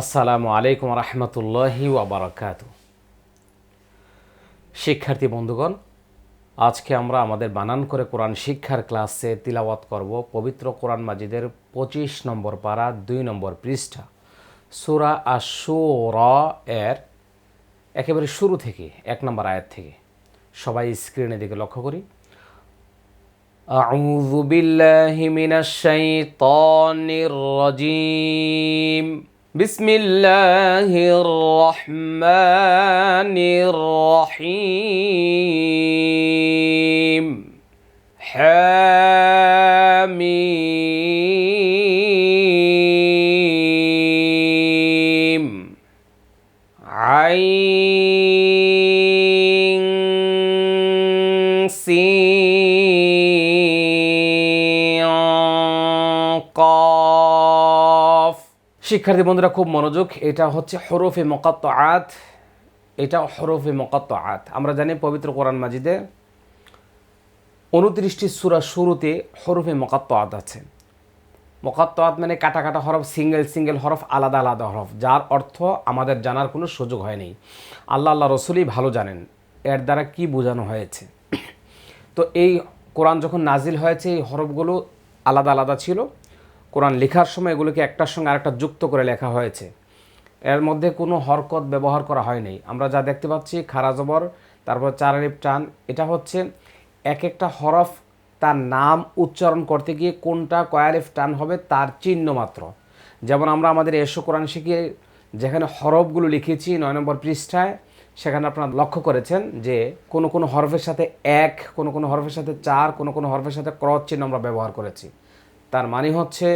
আসসালামু আলাইকুম রহমতুল্লাহি ওবরাকাত শিক্ষার্থী বন্ধুগণ, আজকে আমরা আমাদের বানান করে কোরআন শিক্ষার ক্লাসে তিলাওয়াত করব পবিত্র কোরআন মাজিদের ২৫ নম্বর পারা দুই নম্বর পৃষ্ঠা। সুরা আর এর একেবারে শুরু থেকে, এক নম্বর আয়ের থেকে। সবাই স্ক্রিনে দিকে লক্ষ্য করি। আউযু বিল্লাহি মিনাশ শাইতানির রাজিম। بسم الله الرحمن الرحيم. حميم শিক্ষার্থী বন্ধুরা, খুব মনোযোগ। এটা হচ্ছে হরফে মকাত্ত আত এটা হরফে মকাত্ত আত আমরা জানি পবিত্র কোরআন মাজিদে উনত্রিশটি সুরা শুরুতে হরফে মকাত্ত আত আছে। মকাত্ত আত মানে কাটা কাটা হরফ, সিঙ্গেল সিঙ্গেল হরফ, আলাদা আলাদা হরফ, যার অর্থ আমাদের জানার কোনো সুযোগ হয়নি আল্লাহ আল্লাহ রসুলই ভালো জানেন, এর দ্বারা কি বোঝানো হয়েছে। তো এই কোরআন যখন নাজিল হয়েছে, এই হরফগুলো আলাদা আলাদা ছিল। কোরআন লেখার সময় এগুলোকে একটার সঙ্গে আরেকটা যুক্ত করে লেখা হয়েছে। এর মধ্যে কোনো হরকত ব্যবহার করা হয়নি আমরা যা দেখতে পাচ্ছি, খারা জবর, তারপর চারালিপ টান, এটা হচ্ছে এক একটা হরফ তার নাম উচ্চারণ করতে গিয়ে কোনটা কয়ালিফ টান হবে তার চিহ্ন মাত্র। যেমন আমরা আমাদের এসো কোরআন শিখিয়ে যেখানে হরফগুলো লিখেছি নয় নম্বর পৃষ্ঠায়, সেখানে আপনারা লক্ষ্য করেছেন যে কোনো কোনো হরফের সাথে এক, কোনো কোনো হরফের সাথে চার, কোনো কোনো হরফের সাথে ক্রস চিহ্ন আমরা ব্যবহার করেছি। তার মানে হচ্ছে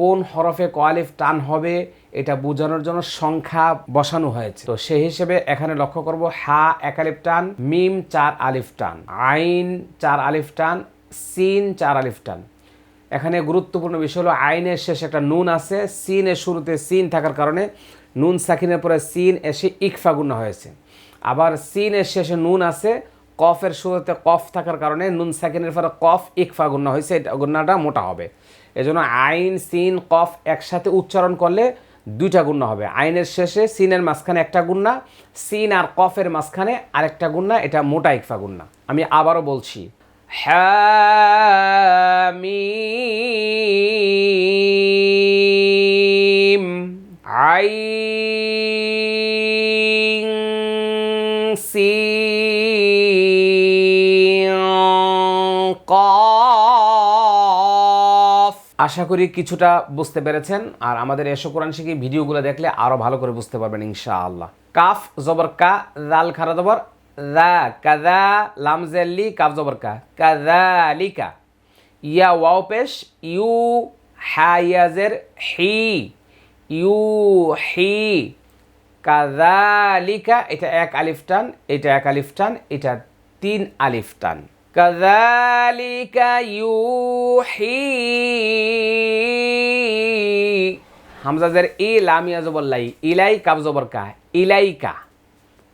কোন হরফে কোয়ালিফ টান হবে এটা বোঝানোর জন্য সংখ্যা বসানো হয়েছে। তো সেই হিসেবে এখানে লক্ষ্য করব হা এক আলিফ টান, মিম চার আলিফ টান, আইন চার আলিফ টান, সিন চার আলিফ টান। এখানে গুরুত্বপূর্ণ বিষয় হলো আইনের শেষে একটা নুন আছে, সিনের শুরুতে সিন থাকার কারণে নুন সাকিনের পরে সিন এসে ইকফা হয়েছে। আবার সিনের শেষে নুন আছে, কফের শুরুতে কফ থাকার কারণে নুন সাকিনের পরে কফ ইকফা হয়েছে, এটা গুণাটা মোটা হবে। এজন্য আইন, সিন, কফ একসাথে উচ্চারণ করলে দুইটা গুণা হবে। আইনের শেষে সিনের মাঝখানে একটা গুণা সিন আর কফের মাঝখানে আরেকটা গুণা এটা মোটা ইকফা গুণা আমি আবারও বলছি। হামিম, আইন আশা করি কিছুটা বুঝতে পেরেছেন। আর আমাদের এসো কোরআন শিখি ভিডিওগুলো দেখলে আরও ভালো করে বুঝতে পারবেন ইনশাআল্লাহ। কাফ জবর কা, দাল খারা জবর, দা কাদা, লাম জেল্লি কাফ জবর কা। কাদালিকা ইয়া ওয়াও পেশ, ইউ হায়াজের হি। ইউ হি। কাদালিকা এটা এক আলিফ টান, এটা এক আলিফ টান, এটা তিন আলিফ টান। কাদালিকা ইউহি হামজাজের ই লামিয়া জবর লাই ইলাই কাব জবর কা ইলাইকা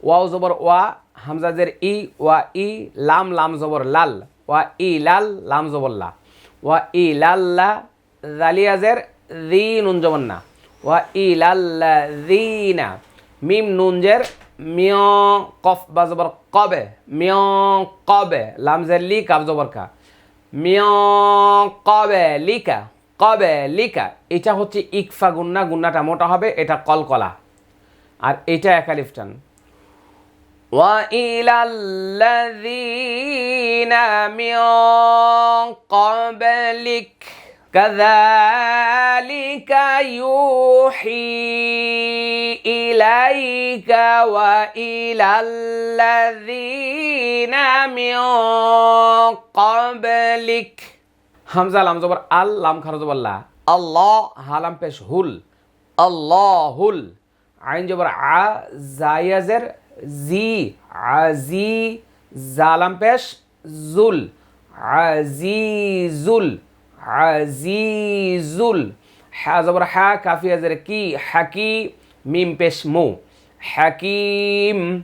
ওয়াও জবর ওয়া হামজাজের ই ওয়া ই লাম লাম জবর লাল ওয়া ই লাল লাম জবর লা ওয়া ই লাল্লা জালিয়াজের দি নুন জবর না ওয়া ই লাল্লা দিনা মিম নুনজের মিয় কফ বা জবর কবে মিয় কবে লামজের লি কাব জবর কা মিয় কবে লিকা কবে লিকা এটা হচ্ছে ইকফা গুন্না গুন্নাটা মোটা হবে এটা কলকলা আর এটা একালিফটান وإلى الذين من قبلك كذلك يوحي إليك وإلى الذين من قبلك হামজা লাম জবর আল লাম খারজ বল্লা আল্লাহ হালাম পেশ হুল আল্লাহুল আইন জবর আ জায়াজের জি আজি জালাম পেশ জুল আজিজুল আজিজুল হা, জবর হা, কাফি আজের কি? হাকি, মিম পেশ মো। হাকিম,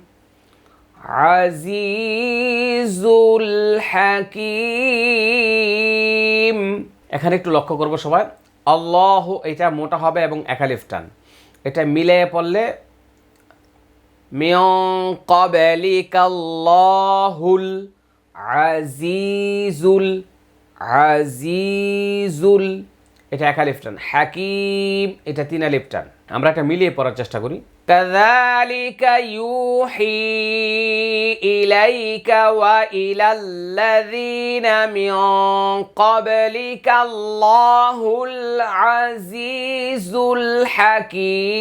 আজিজুল হাকিম। এখানে একটু লক্ষ্য করব সবাই। আল্লাহ, এটা মোটা হবে এবং একালিফ টান। এটা মিলে পড়লে, মিয়ং কবেলিকাল্লাহুল আজিজুল আজিজুল এটা একা লিফটান হাকিম এটা তিনা লিফটান আমরা এটা মিলিয়ে পড়ার চেষ্টা করি كذلك يوحي إليك وإلى الذين من قبلك الله العزيز الحكيم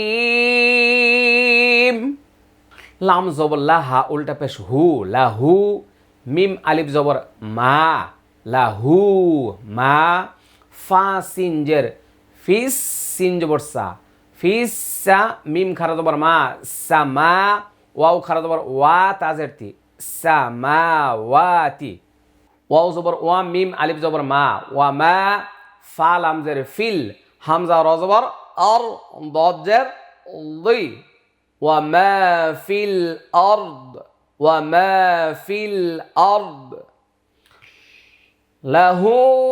লাম জবর লাহা উল্টা পেশ হু লাহু মিম আলিফ জবর মা লাহু মা ফা সিনজের ফিস সিন জবর সা ফিস সা মিম খারা জবর মা সা মা ওয়াও খারা জবর ওয়া তাজের তি সা মা ওয়াতি ওয়াও জবর ওয়া মিম আলিফ জবর মা ওয়া মা ফা লামজের ফিল হামজা র জবর আর দজের দুই وما في الأرض وما في الأرض له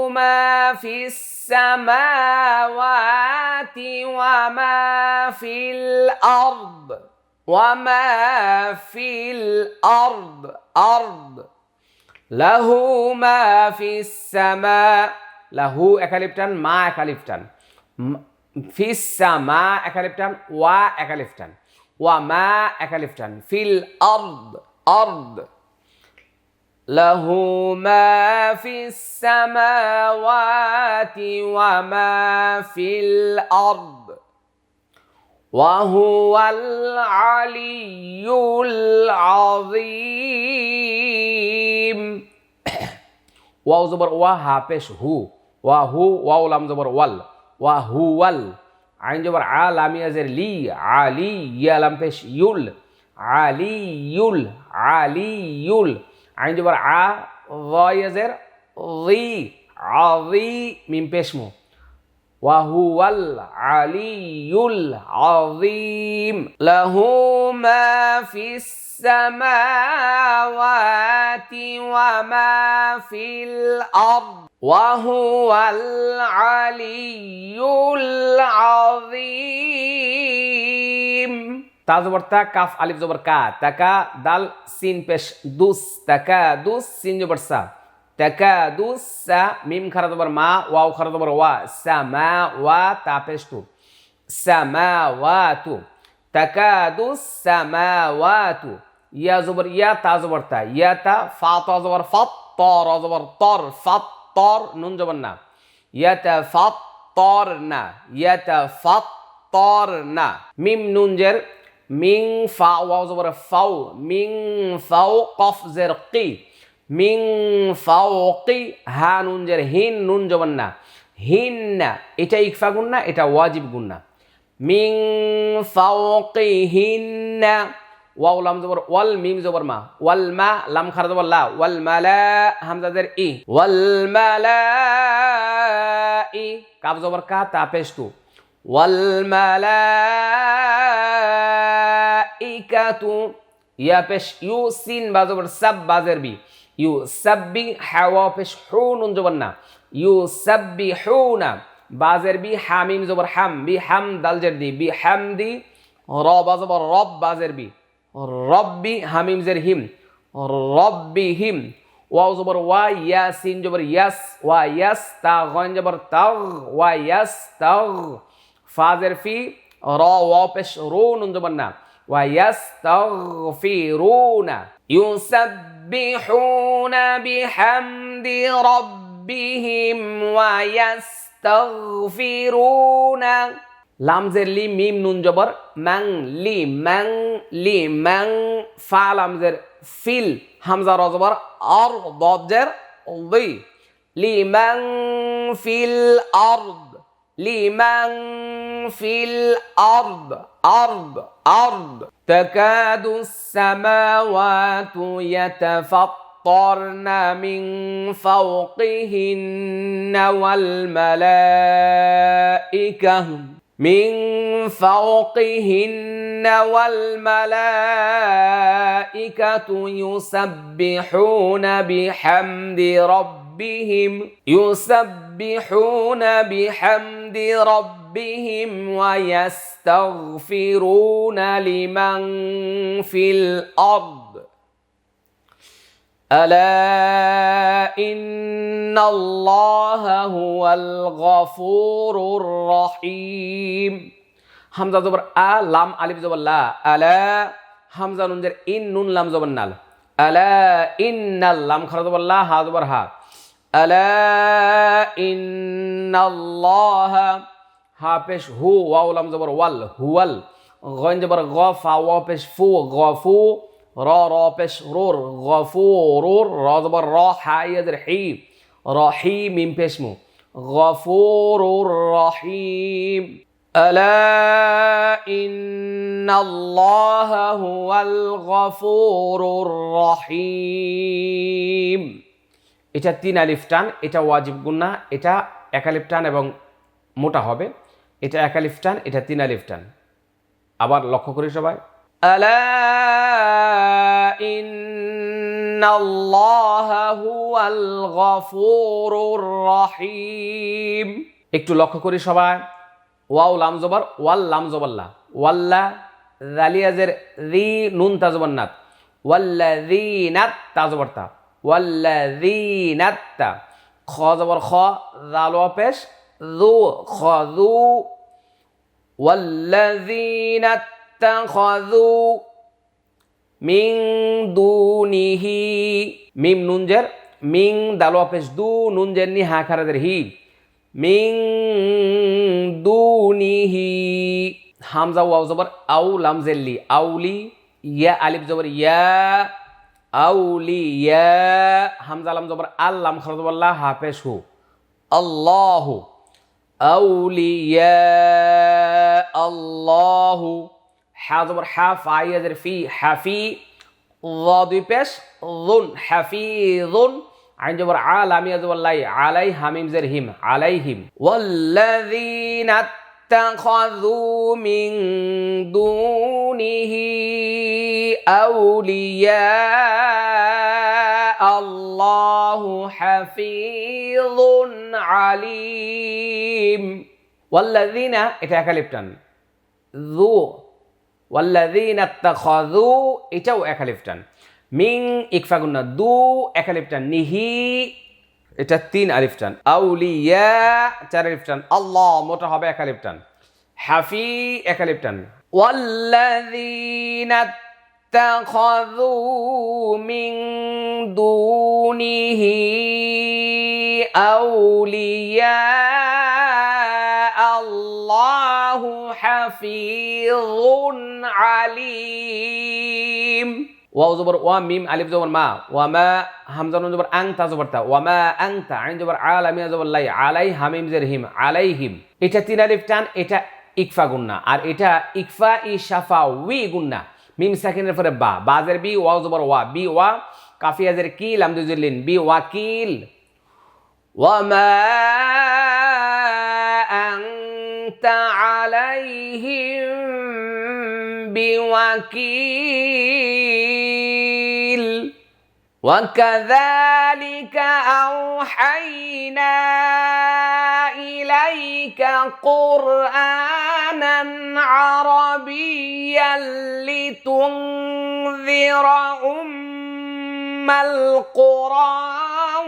ما في السماوات وما في الأرض وما في الأرض أرض. له ما في السماء له أكاليبتان ما أكاليبتان. في السماء أكاليبتان وأكاليبتان وما أكاليبتان. في الأرض أرض. له ما في السماوات وما في الارض وهو العلي العظيم واو زبر وا هابش هو وهو واو لام زبر وال وهو ال عين زبر عالم يزر لي علي يا لام بش يل علي يل علي يل, علي يل عين جبر ع ظا يزر ظي عظيم بشمه وهو العلي العظيم. له ما في السماوات وما في الأرض. وهو العلي العظيم. জবর তা, কাফ, আলিফ জবর কা, তাকা, দাল, সিন, পেশ, দুস, তাকা, দুস, সিন জবর সা, তাকা, দুস, সা, মিম খারা জবর মা, ওয়াও খারা জবর ওয়া, সা, মা, ওয়া, তা, পেশ, তু সামাওয়াতু তাকাদু সামাওয়াতু ইয়া জবর ইয়া, তা জবর তা, ইয়া, তা, ফা, তা জবর ফাত ত, র জবর তর ফাত তর, নুন জবর না ইয়াতা ফাত তর, না ইয়াতা ফাত তর, না, মিম, নুন জের মিং ফা ওয়াও জবর ফাও, মিং ফাও কফ জের কি, মিং ফাও কি, হা নুন জের হিন, নুন জবর না, হিন না, এটা ইকফা গুণ না, এটা ওয়াজিব গুণ না। মিং ফাওকিহিন্না ওয়াও লাম জবর, ওয়াল মিম জবর মা, ওয়াল মা, লাম খার জবর লা, ওয়াল মালা হামজা জের ই, ওয়াল মালা ই কাব জবর কা, তা পেশ তু, ওয়াল মালা ইকাতু ইয়া পেশ ইউ সিন বা জবর সাব বাজের বি। ইউ সাব্বি হাওয়া পেশ হু নুন জবর না। ইউ সাব্বি হুনা বাজের বি হামিম জবর হাম। বি হাম দালজের দি। বি হাম দি র বাজবর রব বাজের বি। রব্বি হামিম জের হিম। রব্বি হিম। ওয়াও জবর ওয়া ইয়া সিন জবর ইয়াস। ওয়া ইয়াস তা গন জবর তাগ। ওয়া ইয়াস তাগ। ফাজের ফি র ওয়া পেশ রু নুন জবর না। ওয়া ইয়াস তাগ ফি রুনা ইউসাব্বিহুনা বিহামদি রব্বিহিম ওয়া ইয়াস তাগফিরুনা লামজের লি মিম নুন জবর ম্যাং লি ম্যাং লি ম্যাং ফা লামজের ফিল হামজা রজবর আর দজের দুই লি ম্যাং ফিল আরদ لمن في الأرض أرض أرض. تكاد السماوات يتفطرن من فوقهن والملائكة من فوقهن والملائكة يسبحون بحمد ربهم يسبحون بحمد ربهم ربهم ويستغفرون لمن في الأرض ألا إن الله هو الغفور الرحيم হামজা জবর আ লাম আলিফ জবর লা আলা হামজা নুন জের ইন নুন লাম জবর নাল আলা ইন্নাল লাম খারা জবর লা হা জবর হা ألا إن الله ها بيش هو واو لام زبر وال هوال. غين زبر غاف واو بيش فو غافو را را بيش رور غافورور را زبر را حايد رحيم رحيم من بيشمو غفور رحيم ألا إن الله هو الغفور الرحيم. এটা তিন আলিফ টান, এটা ওয়াজিব গুন্না এটা এক আলিফ টান এবং মোটা হবে। এটা এক আলিফ টান, এটা তিন আলিফ টান। আবার লক্ষ্য করি সবাই। রহিম। একটু লক্ষ্য করি সবাই। ওয়াও লাম জবর, ওয়াল লাম জবল্লা ওয়াল্লা জালিয়াজের রি নুন তাজবন্নাত ওয়াল্লাযীনাত তাজবরতা ওয়াল্লাযীনাত খ খ জাল পেশ ওয়াল্লাযীনাত তাখাযু মিং দুনিহি, মিম নুনজের, মিং দাল দু, নুনজের নি হা হি। মিং দুনিহি। হামজা ওয়াও জবর আউ লাম জেল্লি আউলি ইয়া, আলিফ জবর ইয়া। আউলি ইয়া হামজা লাম জবর আল লাম খরচ বল্লা হাফেজ হু। আল্লাহ আউলিয়া, আল্লাহু হা জবর হা ফাইয়াজের ফি, হাফি দুই পেশ যুন হাফিযুন আইন জবর আলামি আজওয়াল্লাই আলাই হামিম জের হিম আলাইহিম ওয়াল্লাযীনা اتخذوا من دونه أولياء الله حفيظ عليم والذين اتكلفتن ذو والذين اتخذوا اتو اكلفتن من اكفاقنا دو اكلفتن نهي এটা তিন আলিফটান আউলিয়া চার আলিফটান আল্লাহ মোটা হবে এক আলিফটান হাফি এক আলিফটান والذين اتخذوا من دونه أولياء الله حفيظ عليم ওয়া জবর, ওয়া মিম আলিফ জবর, মা। ওয়া মা হামজান জবর আং তা জবর তা। ওয়া মা আং তা আইন জবর আল আমি জবর লাই, আলাই হামিম জের হিম আলাই হিম এটা তিন আলিফ টান, এটা ইকফা গুন্না। আর এটা ইকফা ই সাফা উই গুন্না। মিম সাকিনের পরে বা। বাজের বি ওয়া জবর, ওয়া। বি, ওয়া কাফিয়াজের কিল আমদুজুল্লিন বি ওয়াকিল ওয়া মা আংতা আলাইহিম বিওয়াকিল وكذلك أوحينا إليك قرآنا عربيا لتنذر أم القرى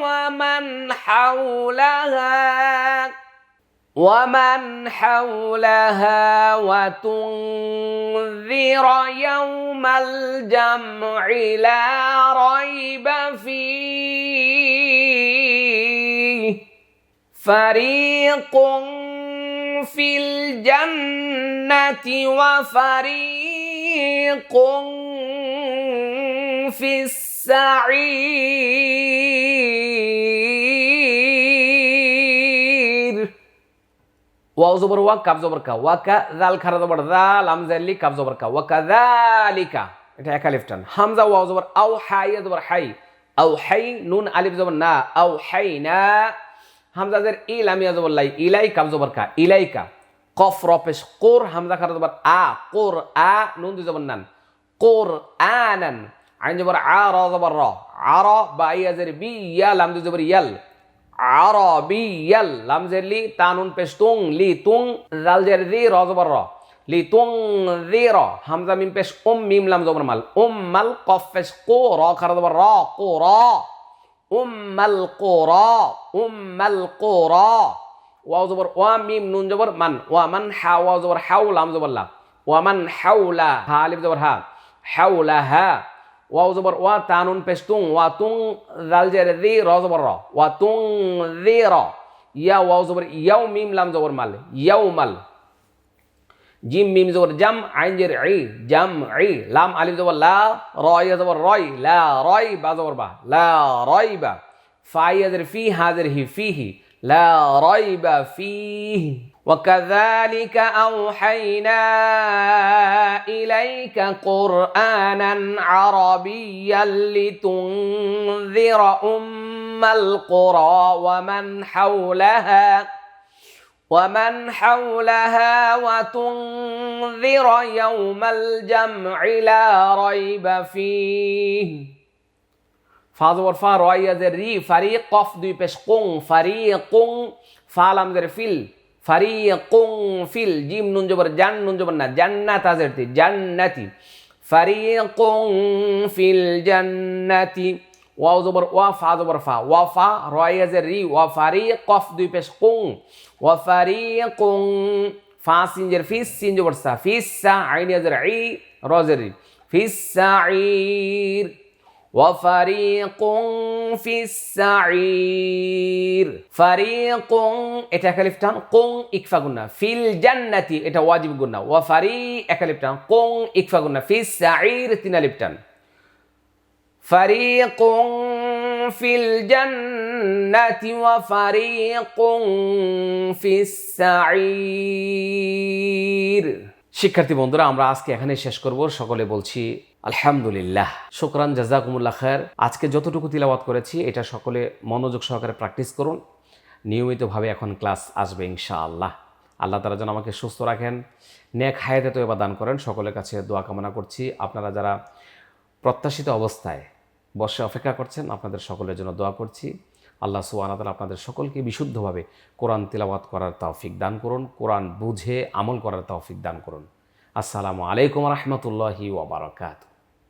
ومن حولها ومن حولها وتنذر يوم الجمع لا ريب فيه فريق في الجنة وفريق في السعير ওয়াও জবর ওয়া কাব জবর কা। ওয়া কা জাল খারা জবর জাল আমজালি কাব জবর কা। ওয়া কাযালিকা এটা একা লিফটান হামজা ওয়াও জবর, আও হাই জবর হাই। আও হাই নুন আলিফ জবর না, আও হাই না। হামজা জের ইলামিয়া জবর লাই, ইলাই কাব জবর কা ইলাইকা কফ রপেশ কোর, হামজা খারা জবর, আ, কোর, আ, নুন দুই জবর নান। কোর আনান আইন জবর, আ, র, জবর, র। আর বা ইয়াজের বি ইয়াল আম দুই জবর, ইয়াল। আরবিয়াল, লাম জের লি, তানুন পেশ তুং লি তুং জাল জের দি র জবর র। লি তুং দি র, হামজা, মিম, পেশ, উম, মিম, লাম, জবর, মাল। উম, মাল, কফ, পেশ, কো, র, খারা, জবর, র, কো, র। উম, মাল, কো, র, উম, মাল, কো, র। ওয়াও, জবর, ওয়া, মিম, নুন, জবর, মান। ওয়া, মান, হা, ওয়াও, জবর, হাউ, লাম, জবর, লা। ওয়া, মান হাউলা হা, আলিফ, জবর, হা। হাউলা হা। ওয়া জবর ওয়া তানুন পেস্তুং ওয়া তুং রাল জের রি র জবর র ওয়া তুং রি র ইয়া ওয়া জবর ইয়াউ মিম লাম জবর মাল ইয়াউ মাল জিম মিম জবর জাম আইন জের ই জাম আই লাম আলিফ জবর লা র ইয়া জবর রয় লা রয় বা জবর বা লা রয় বা ফা ইয়া জের ফি হাজার হি ফি হি লা রয় বা ফি وكذلك أوحينا إليك قرآنا عربيا لتنذر أم القرى ومن حولها ومن حولها وتنذر يوم الجمع لا ريب فيه. فاضور فا رؤية الري فريق قف دي بشقون فريق فالم درفيل জের ফিল জিম, নুন জবর জান, নুন জবর না, জান্নাত আজেরতি জান্নাতি। ফারি কুং ফিল জান্নাতি। ওয়াও জবর ওয়া, ফা জবর ফা। ওয়া, ফা রয়াজের রি, ওয়া, ফারি, কফ, দুই পেশ, কুং। ওয়া ফারি কুং ফা, সিনজের, ফিস, সিন জবর সা, ফিস, সা, আইন আজের ই, রজের রি ফিস সাঈর ওয়াফারিকুং ফিস সাঈর ফারিকুং এটা একালিফ টান কুং ইকফা গুন্না। ফিল জান্নাতি, এটা ওয়াজিব গুন্না। ওয়াফারি একালিফ টান কুং ইকফা গুন্না। ফিস সাঈর, তিন আলিফ টান। ফারিকুং ফিল জান্নাতি ওয়াফারিকুং ফিস সাঈর। শিক্ষার্থী বন্ধুরা, আমরা আজকে এখানে শেষ করব। সকলে বলছি, আলহামদুলিল্লাহ। শুকরান, জাজাকুমুল্লাহ খায়ের। আজকে যতটুকু তিলাবাত করেছি, এটা সকলে মনোযোগ সহকারে প্র্যাকটিস করুন। নিয়মিতভাবে এখন ক্লাস আসবে ইনশাআল্লাহ। আল্লাহ তারা যেন আমাকে সুস্থ রাখেন, নেক হায়াতে তো এবার দান করেন। সকলের কাছে দোয়া কামনা করছি। আপনারা যারা প্রত্যাশিত অবস্থায় বসে অপেক্ষা করছেন, আপনাদের সকলের জন্য দোয়া করছি। আল্লাহ সুবাহতাল আপনাদের সকলকে বিশুদ্ধভাবে কোরআন তিলাবাত করার তৌফিক দান করুন, কোরআন বুঝে আমল করার তৌফিক দান করুন। আসসালামু আলাইকুম রহমতুল্লাহি ওবরাকাতু